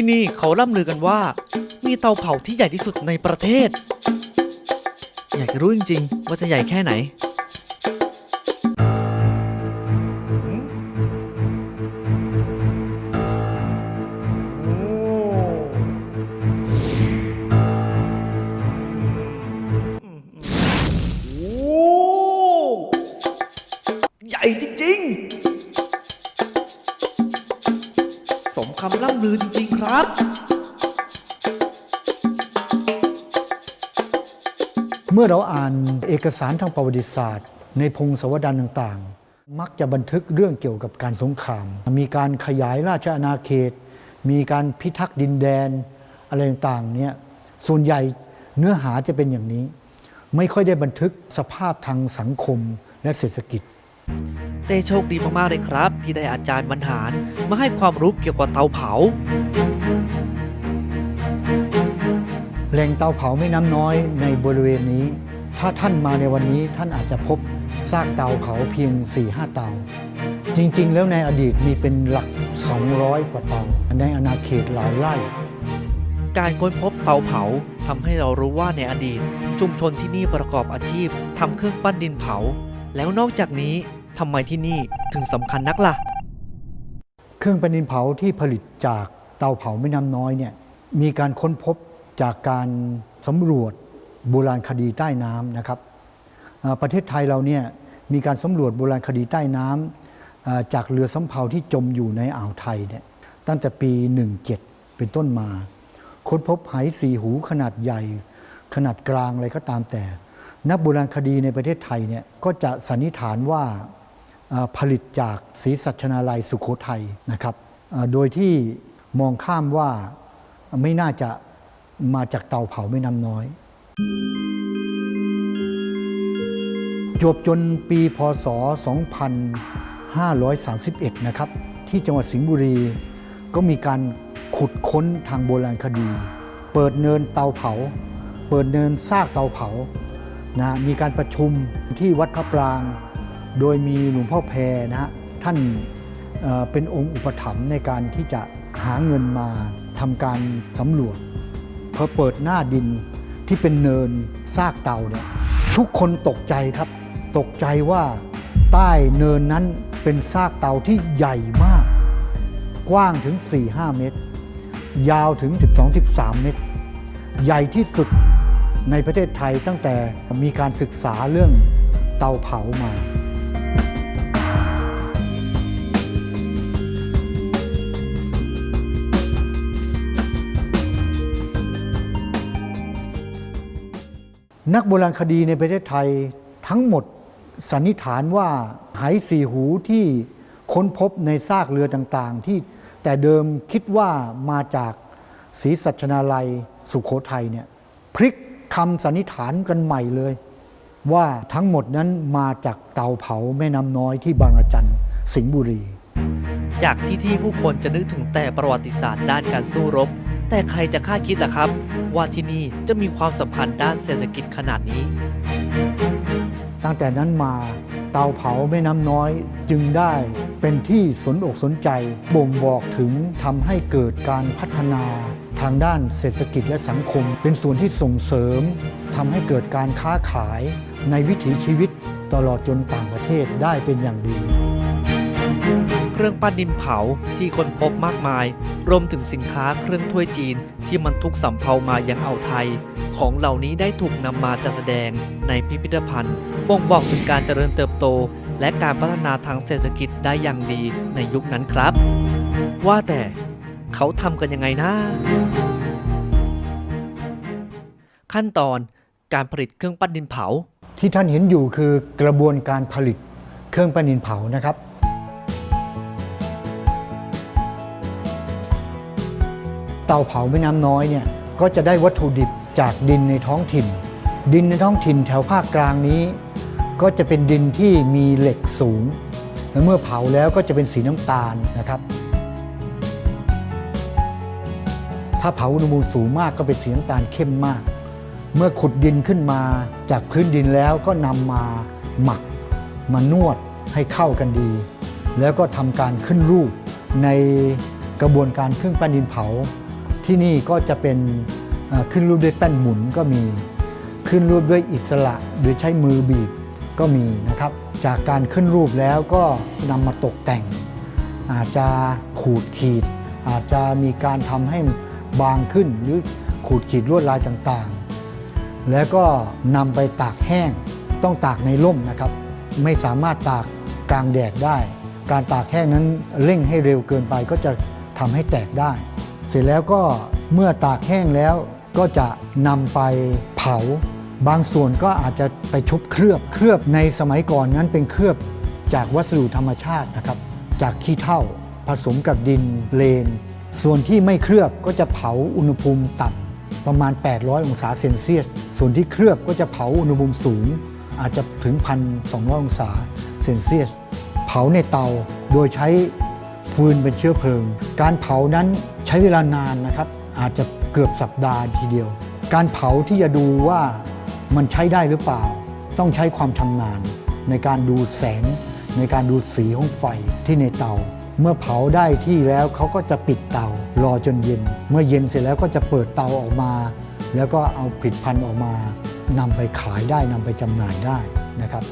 ที่นี่เขาล่ำลือกันว่า มีเตาเผาที่ใหญ่ที่สุดในประเทศ อยากจะรู้จริงๆ ว่าจะใหญ่แค่ไหน ใหญ่จริงๆ คำล่ำลือจริง ๆ ครับเมื่อเราอ่านเอกสารทางประวัติศาสตร์ ในพงศาวดารต่างๆ มักจะบันทึกเรื่องเกี่ยวกับการสงคราม มีการขยายราชอาณาเขต มีการพิทักษ์ดินแดน อะไรต่างๆเนี่ยส่วนใหญ่เนื้อหาจะเป็นอย่างนี้ ไม่ค่อยได้บันทึกสภาพทางสังคมและเศรษฐกิจ เต้โชคดีมากๆเลยครับ ที่ได้อาจารย์บรรหารมาให้ความรู้เกี่ยวกับเตาเผาแหล่งเตาเผาแม่น้ำน้อยในบริเวณนี้ ถ้าท่านมาในวันนี้ท่านอาจจะพบซากเตาเผาเพียง 4-5 เตา จริงๆ แล้วในอดีตมีเป็นหลัก 200 กว่าเตา ในอาณาเขตหลายไร่การค้นพบเตาเผาทำให้เรารู้ว่าในอดีต ชุมชนที่นี่ประกอบอาชีพทำเครื่องปั้นดินเผา แล้วนอกจากนี้ ทำไมที่นี่ถึงสำคัญนักล่ะ เครื่องปั้นดินเผาที่ผลิตจากเตาเผาแม่น้ำน้อยเนี่ยมีการค้นพบจากการสำรวจโบราณคดีใต้น้ำนะครับประเทศไทยเราเนี่ยมีการสำรวจโบราณคดีใต้น้ำจากเรือสำเภาที่จมอยู่ในอ่าวไทยเนี่ยตั้งแต่ปี 17 เป็นต้นมา ค้นพบไหสีหูขนาดใหญ่ ขนาดกลางอะไรก็ตามแต่ นักโบราณคดีในประเทศไทยเนี่ยก็จะสันนิษฐานว่า ผลิตจากศรีสัชนาลัยสุโขทัยนะครับ โดยที่มองข้ามว่าไม่น่าจะมาจากเตาเผาไม่น้ำน้อย จบจนปีพศ 2531 นะครับ ที่จังหวัดสิงห์บุรีก็มีการขุดค้นทางโบราณคดี เปิดเนินเตาเผา เปิดเนินซากเตาเผานะมีการประชุมที่วัดพระปราง โดยมีหลวงพ่อแพรนะฮะท่านเป็นองค์อุปถัมภ์ในการที่จะหาเงินมาทำการสำรวจพอเปิดหน้าดินที่เป็นเนินซากเตาเนี่ยทุกคนตกใจครับ ตกใจว่าใต้เนินนั้นเป็นซากเตาที่ใหญ่มาก กว้างถึง 4-5 เมตร ยาวถึง 12-13 เมตร ใหญ่ที่สุดในประเทศไทยตั้งแต่มีการศึกษาเรื่องเตาเผามา นักโบราณคดีในประเทศไทยทั้งหมดสันนิษฐานว่าไหสีหูที่ค้นพบในซากเรือต่างๆ ที่แต่เดิมคิดว่ามาจากศรีสัชนาลัยสุขโขทัยเนี่ยพลิกคำสันนิษฐานกันใหม่เลย ว่าทั้งหมดนั้นมาจากเตาเผาแม่น้ำน้อยที่บางระจันสิงห์บุรี จากที่ที่ผู้คนจะนึกถึงแต่ประวัติศาสตร์ด้านการสู้รบ แต่ใครจะคาดคิดล่ะครับ ว่าที่นี่จะมีความสำคัญด้านเศรษฐกิจขนาดนี้ ตั้งแต่นั้นมาเตาเผาแม่น้ำน้อยจึงได้เป็นที่สนอกสนใจบ่งบอกถึงทำให้เกิดการพัฒนาทางด้านเศรษฐกิจและสังคม เป็นส่วนที่ส่งเสริมทำให้เกิดการค้าขายในวิถีชีวิตตลอดจนต่างประเทศได้เป็นอย่างดี เครื่องปั้นดินเผาที่ค้นพบมากมาย รวมถึงสินค้าเครื่องถ้วยจีนที่มันทุกสำเภามายังอ่าวไทย ของเหล่านี้ได้ถูกนำมาจัดแสดงในพิพิธภัณฑ์ บ่งบอกถึงการเจริญเติบโต และการพัฒนาทางเศรษฐกิจได้อย่างดีในยุคนั้นครับ ว่าแต่เขาทำกันยังไงนะขั้นตอนการผลิตเครื่องปั้นดินเผา ที่ท่านเห็นอยู่คือกระบวนการผลิตเครื่องปั้นดินเผานะครับ เตาเผาแม่น้ำน้อยเนี่ยก็จะได้วัตถุดิบจากดินในท้องถิ่น ดินในท้องถิ่นแถวภาคกลางนี้ ก็จะเป็นดินที่มีเหล็กสูงและเมื่อเผาแล้วก็จะเป็นสีน้ำตาลนะครับ ถ้าเผาอุณหภูมิสูงมากก็เป็นสีน้ำตาลเข้มมาก เมื่อขุดดินขึ้นมาจากพื้นดินแล้วก็นำมาหมักมานวดให้เข้ากันดี แล้วก็ทำการขึ้นรูปในกระบวนการเครื่องปั้นดินเผา ที่นี่ก็จะเป็นขึ้นรูปด้วยแป้นหมุนก็มี ขึ้นรูปด้วยอิสระโดยใช้มือบีบก็มีนะครับ จากการขึ้นรูปแล้วก็นำมาตกแต่ง อาจจะขูดขีด อาจจะมีการทำให้บางขึ้นหรือขูดขีดลวดลายต่างๆ แล้วก็นำไปตากแห้งต้องตากในร่มนะครับ ไม่สามารถตากกลางแดดได้ การตากแห้งนั้นเร่งให้เร็วเกินไปก็จะทำให้แตกได้ เสร็จแล้วก็เมื่อตากแห้งแล้วก็จะนำไปเผา บางส่วนก็อาจจะไปชุบเคลือบเคลือบในสมัยก่อนนั้นเป็นเคลือบจากวัสดุธรรมชาตินะครับ จากขี้เถ้าผสมกับดินเลน ส่วนที่ไม่เคลือบก็จะเผาอุณหภูมิต่ำประมาณ 800 องศาเซนเซียส ส่วนที่เคลือบก็จะเผาอุณหภูมิสูง อาจจะถึง 1,200 องศาเซนเซียส เผาในเตาโดยใช้ฟืนเป็นเชื้อเพลิง การเผานั้น ใช้เวลานานนะครับ อาจจะเกือบสัปดาห์ทีเดียว การเผาที่จะดูว่ามันใช้ได้หรือเปล่า ต้องใช้ความชำนาญในการดูแสง ในการดูสีของไฟที่ในเตา เมื่อเผาได้ที่แล้วเขาก็จะปิดเตารอจนเย็น เมื่อเย็นเสร็จแล้วก็จะเปิดเตาออกมา แล้วก็เอาผลิดพันธุ์ออกมานำไปขายได้นำไปจำหน่ายได้นะครับ